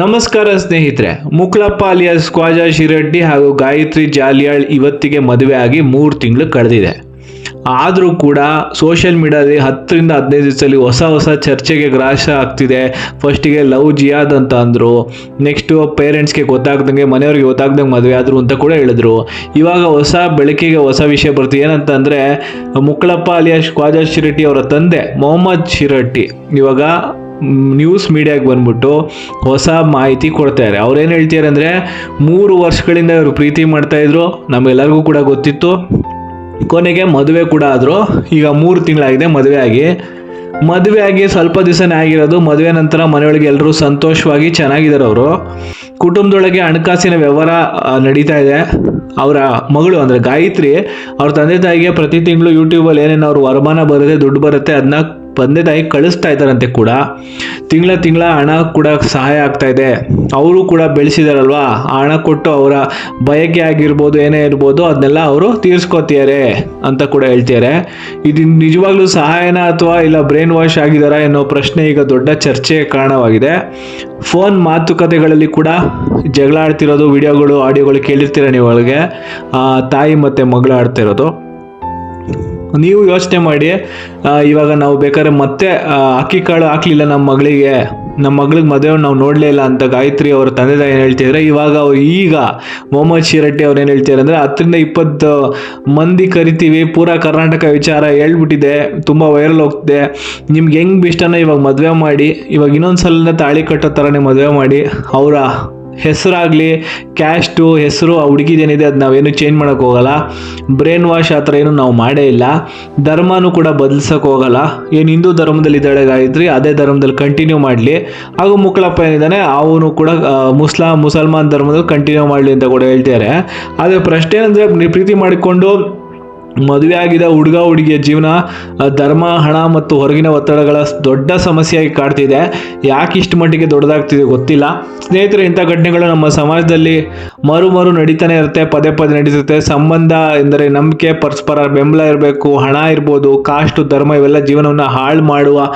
ನಮಸ್ಕಾರ ಸ್ನೇಹಿತರೆ, ಮುಕ್ಲಪ್ಪ ಅಲಿಯಾಸ್ ಸ್ಕ್ವಾಜಾ ಶಿರಡ್ಡಿ ಹಾಗೂ ಗಾಯತ್ರಿ ಜಾಲಿಯಾಳ್ ಇವತ್ತಿಗೆ ಮದುವೆ ಆಗಿ ಮೂರು ತಿಂಗಳು ಕಳೆದಿದೆ. ಆದರೂ ಕೂಡ ಸೋಷಿಯಲ್ ಮೀಡಿಯಾದಲ್ಲಿ ಹತ್ತರಿಂದ ಹದಿನೈದು ದಿವಸದಲ್ಲಿ ಹೊಸ ಹೊಸ ಚರ್ಚೆಗೆ ಗ್ರಾಸ ಆಗ್ತಿದೆ. ಫಸ್ಟಿಗೆ ಲವ್ ಜಿಯಾದ್ ಅಂತ ಅಂದರು ನೆಕ್ಸ್ಟು ಪೇರೆಂಟ್ಸ್ಗೆ ಗೊತ್ತಾಗ್ದಂಗೆ, ಮನೆಯವ್ರಿಗೆ ಗೊತ್ತಾಗ್ದಂಗೆ ಮದುವೆ ಆದರು ಅಂತ ಕೂಡ ಹೇಳಿದ್ರು. ಇವಾಗ ಹೊಸ ಬೆಳಕಿಗೆ ಹೊಸ ವಿಷಯ ಬರ್ತಿದೆ ಏನಂತಂದರೆ ಮುಕ್ಳಪ್ಪ ಅಲಿಯಾ ಕ್ವಾಜಾ ಶಿರಟ್ಟಿ ಅವರ ತಂದೆ ಮೊಹಮ್ಮದ್ ಶಿರಟ್ಟಿ ಇವಾಗ ನ್ಯೂಸ್ ಮೀಡಿಯಾಗೆ ಬಂದ್ಬಿಟ್ಟು ಹೊಸ ಮಾಹಿತಿ ಕೊಡ್ತಾರೆ. ಅವ್ರೇನು ಹೇಳ್ತಾರೆ ಅಂದರೆ ಮೂರು ವರ್ಷಗಳಿಂದ ಇವರು ಪ್ರೀತಿ ಮಾಡ್ತಾಯಿದ್ರು ನಮಗೆಲ್ಲರಿಗೂ ಕೂಡ ಗೊತ್ತಿತ್ತು. ಕೊನೆಗೆ ಮದುವೆ ಕೂಡ ಆದರು. ಈಗ ಮೂರು ತಿಂಗಳಾಗಿದೆ ಮದುವೆ ಆಗಿ. ಮದುವೆ ಆಗಿ ಸ್ವಲ್ಪ ದಿವಸನೇ ಆಗಿರೋದು. ಮದುವೆ ನಂತರ ಮನೆಯೊಳಗೆ ಎಲ್ಲರೂ ಸಂತೋಷವಾಗಿ ಚೆನ್ನಾಗಿದ್ದಾರೆ ಅವರು. ಕುಟುಂಬದೊಳಗೆ ಹಣಕಾಸಿನ ವ್ಯವಹಾರ ನಡೀತಾ ಇದೆ. ಅವರ ಮಗಳು ಅಂದರೆ ಗಾಯತ್ರಿ, ಅವ್ರ ತಂದೆ ತಾಯಿಗೆ ಪ್ರತಿ ತಿಂಗಳು ಯೂಟ್ಯೂಬಲ್ಲಿ ಏನೇನು ಅವ್ರ ವರಮಾನ ಬರುತ್ತೆ, ದುಡ್ಡು ಬರುತ್ತೆ ಅದನ್ನ ತಂದೆ ತಾಯಿ ಕಳಿಸ್ತಾ ಇದ್ದಾರಂತೆ ಕೂಡ. ತಿಂಗಳ ತಿಂಗಳ ಹಣ ಕೂಡ ಸಹಾಯ ಆಗ್ತಾ ಇದೆ. ಅವರು ಕೂಡ ಬೆಳೆಸಿದಾರಲ್ವಾ? ಆ ಹಣ ಕೊಟ್ಟು ಅವರ ಬಯಕೆ ಆಗಿರ್ಬೋದು, ಏನೇ ಇರ್ಬೋದು, ಅದನ್ನೆಲ್ಲ ಅವರು ತೀರ್ಸ್ಕೊತಿದ್ದಾರೆ ಅಂತ ಕೂಡ ಹೇಳ್ತಿದ್ದಾರೆ. ಇದು ನಿಜವಾಗ್ಲೂ ಸಹಾಯನ ಅಥವಾ ಇಲ್ಲ ಬ್ರೈನ್ ವಾಶ್ ಆಗಿದಾರಾ ಅನ್ನೋ ಪ್ರಶ್ನೆ ಈಗ ದೊಡ್ಡ ಚರ್ಚೆಗೆ ಕಾರಣವಾಗಿದೆ. ಫೋನ್ ಮಾತುಕತೆಗಳಲ್ಲಿ ಕೂಡ ಜಗಳ ಆಡ್ತಿರೋದು, ವಿಡಿಯೋಗಳು, ಆಡಿಯೋಗಳು ಕೇಳಿರ್ತೀರ ನೀವು ಅವಳಿಗೆ ತಾಯಿ ಮತ್ತು ಮಗಳು ಆಡ್ತಿರೋದು. ನೀವು ಯೋಚನೆ ಮಾಡಿ ಇವಾಗ ನಾವು ಬೇಕಾದ್ರೆ ಮತ್ತೆ ಅಕ್ಕಿ ಕಾಳು ಹಾಕ್ಲಿಲ್ಲ ನಮ್ಮ ಮಗಳಿಗೆ ನಮ್ಮ ಮಗಳಿಗೆ ಮದುವೆ ನಾವು ನೋಡಲೇ ಇಲ್ಲ ಅಂತ ಗಾಯತ್ರಿ ಅವರ ತಂದೆ ತಾಯಿ ಏನು ಹೇಳ್ತಿದ್ರೆ, ಇವಾಗ ಅವ್ರು ಈಗ ಮೊಹಮ್ಮದ್ ಶಿರಟ್ಟಿ ಅವ್ರು ಏನು ಹೇಳ್ತಿದ್ದಾರೆ ಅಂದರೆ ಹತ್ತರಿಂದ ಇಪ್ಪತ್ತು ಮಂದಿ ಕರಿತೀವಿ, ಪೂರಾ ಕರ್ನಾಟಕ ವಿಚಾರ ಹೇಳ್ಬಿಟ್ಟಿದೆ, ತುಂಬ ವೈರಲ್ ಹೋಗ್ತಿದೆ, ನಿಮ್ಗೆ ಹೆಂಗೆ ಬಿಷ್ಟನ ಇವಾಗ ಮದುವೆ ಮಾಡಿ, ಇವಾಗ ಇನ್ನೊಂದು ಸಲ ತಾಳಿ ಕಟ್ಟೋ ಥರನೇ ಮದುವೆ ಮಾಡಿ, ಅವರ ಹೆಸರಾಗಲಿ ಕ್ಯಾಸ್ಟು ಹೆಸರು, ಆ ಹುಡುಗಿದೇನಿದೆ ಅದು ನಾವೇನು ಚೇಂಜ್ ಮಾಡೋಕೆ ಹೋಗಲ್ಲ. ಬ್ರೈನ್ ವಾಶ್ ಆ ಥರ ಏನು ನಾವು ಮಾಡೇ ಇಲ್ಲ. ಧರ್ಮನೂ ಕೂಡ ಬದಲಿಸೋಕೆ ಹೋಗಲ್ಲ. ಏನು ಹಿಂದೂ ಧರ್ಮದಲ್ಲಿ ಇದ್ದಾಳೆ ಗಾಯತ್ರಿ, ಅದೇ ಧರ್ಮದಲ್ಲಿ ಕಂಟಿನ್ಯೂ ಮಾಡಲಿ. ಹಾಗೂ ಮುಕ್ಕಳಪ್ಪ ಏನಿದ್ದಾನೆ, ಅವನು ಕೂಡ ಮುಸ್ಲಾ ಮುಸ್ಲಾಂ, ಮುಸಲ್ಮಾನ್ ಧರ್ಮದಲ್ಲಿ ಕಂಟಿನ್ಯೂ ಮಾಡಲಿ ಅಂತ ಕೂಡ ಹೇಳ್ತಾರೆ ಆದರೆ ಪ್ರಶ್ನೆ ಏನಂದರೆ ಪ್ರೀತಿ ಮಾಡಿಕೊಂಡು ಮದುವೆ ಆಗಿದ ಹುಡುಗ ಹುಡುಗಿಯ ಜೀವನ ಧರ್ಮ, ಹಣ ಮತ್ತು ಹೊರಗಿನ ಒತ್ತಡಗಳ ದೊಡ್ಡ ಸಮಸ್ಯೆಯಾಗಿ ಕಾಡ್ತಿದೆ. ಯಾಕೆ ಇಷ್ಟು ಮಟ್ಟಿಗೆ ದೊಡ್ಡದಾಗ್ತಿದೆ ಗೊತ್ತಿಲ್ಲ. ಸ್ನೇಹಿತರೆ, ಇಂಥ ಘಟನೆಗಳು ನಮ್ಮ ಸಮಾಜದಲ್ಲಿ ಮರು ಮರು ನಡೀತಾನೆ ಇರುತ್ತೆ, ಪದೇ ಪದೇ ನಡೀತಿರುತ್ತೆ. ಸಂಬಂಧ ಎಂದರೆ ನಂಬಿಕೆ, ಪರಸ್ಪರ ಬೆಂಬಲ ಇರಬೇಕು, ಹಣ ಇರ್ಬೋದು, ಕಾಸ್ಟು, ಧರ್ಮ ಇವೆಲ್ಲ ಜೀವನವನ್ನು ಹಾಳು ಮಾಡುವ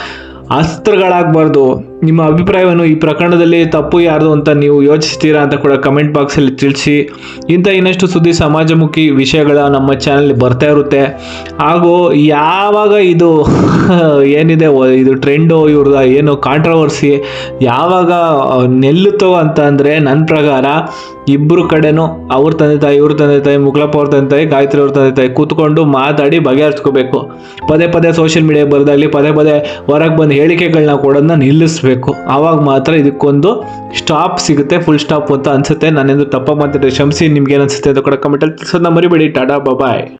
ಅಸ್ತ್ರಗಳಾಗಬಾರ್ದು. ನಿಮ್ಮ ಅಭಿಪ್ರಾಯವನ್ನು ಈ ಪ್ರಕರಣದಲ್ಲಿ ತಪ್ಪು ಯಾರ್ದು ಅಂತ ನೀವು ಯೋಚಿಸ್ತೀರಾ ಅಂತ ಕೂಡ ಕಮೆಂಟ್ ಬಾಕ್ಸಲ್ಲಿ ತಿಳಿಸಿ. ಇಂಥ ಇನ್ನಷ್ಟು ಸುದ್ದಿ ಸಮಾಜಮುಖಿ ವಿಷಯಗಳ ನಮ್ಮ ಚಾನಲ್ ಬರ್ತಾ ಇರುತ್ತೆ. ಹಾಗೂ ಯಾವಾಗ ಇದು ಏನಿದೆ ಇದು ಟ್ರೆಂಡು ಇವ್ರದ ಏನು ಕಾಂಟ್ರವರ್ಸಿ ಯಾವಾಗ ನೆಲ್ಲುತ್ತೋ ಅಂತ ಅಂದರೆ ನನ್ನ ಪ್ರಕಾರ ಇಬ್ಬರು ಕಡೆನೂ ಅವ್ರ ತಂದೆ ತಾಯಿ, ಇವ್ರ ತಂದೆ ತಾಯಿ, ಮುಗ್ಲಪ್ಪ ಅವ್ರ ತಂದೆ ತಾಯಿ, ಗಾಯತ್ರಿ ಅವ್ರ ತಂದೆ ತಾಯಿ ಕೂತ್ಕೊಂಡು ಮಾತಾಡಿ ಬಗೆಹರಿಸ್ಕೋಬೇಕು. ಪದೇ ಪದೇ ಸೋಷಿಯಲ್ ಮೀಡಿಯಾ ಬರೋದಾಗಲಿ, ಪದೇ ಪದೇ ಹೊರಗೆ ಬಂದು ಹೇಳಿಕೆಗಳನ್ನ ಕೊಡೋದನ್ನ ನಿಲ್ಲಿಸ್ಬೇಕು. ಆವಾಗ ಮಾತ್ರ ಇದಕ್ಕೊಂದು ಸ್ಟಾಪ್ ಸಿಗುತ್ತೆ ಫುಲ್ ಸ್ಟಾಪ್ ಅಂತ ಅನ್ಸುತ್ತೆ. ನಾನೆಂದು ತಪ್ಪ ಮಾತಾಡಿದ್ರೆ ಕ್ಷಮಿಸಿ ನಿಮ್ಗೆ ಏನು ಅನ್ಸುತ್ತೆ ಅಂತ ಕೂಡ ಕಮೆಂಟಲ್ಲಿ ತಿಳಿಸೋದನ್ನ ಮರಿಬೇಡಿ. ಟಾಟಾ ಬಾಯ್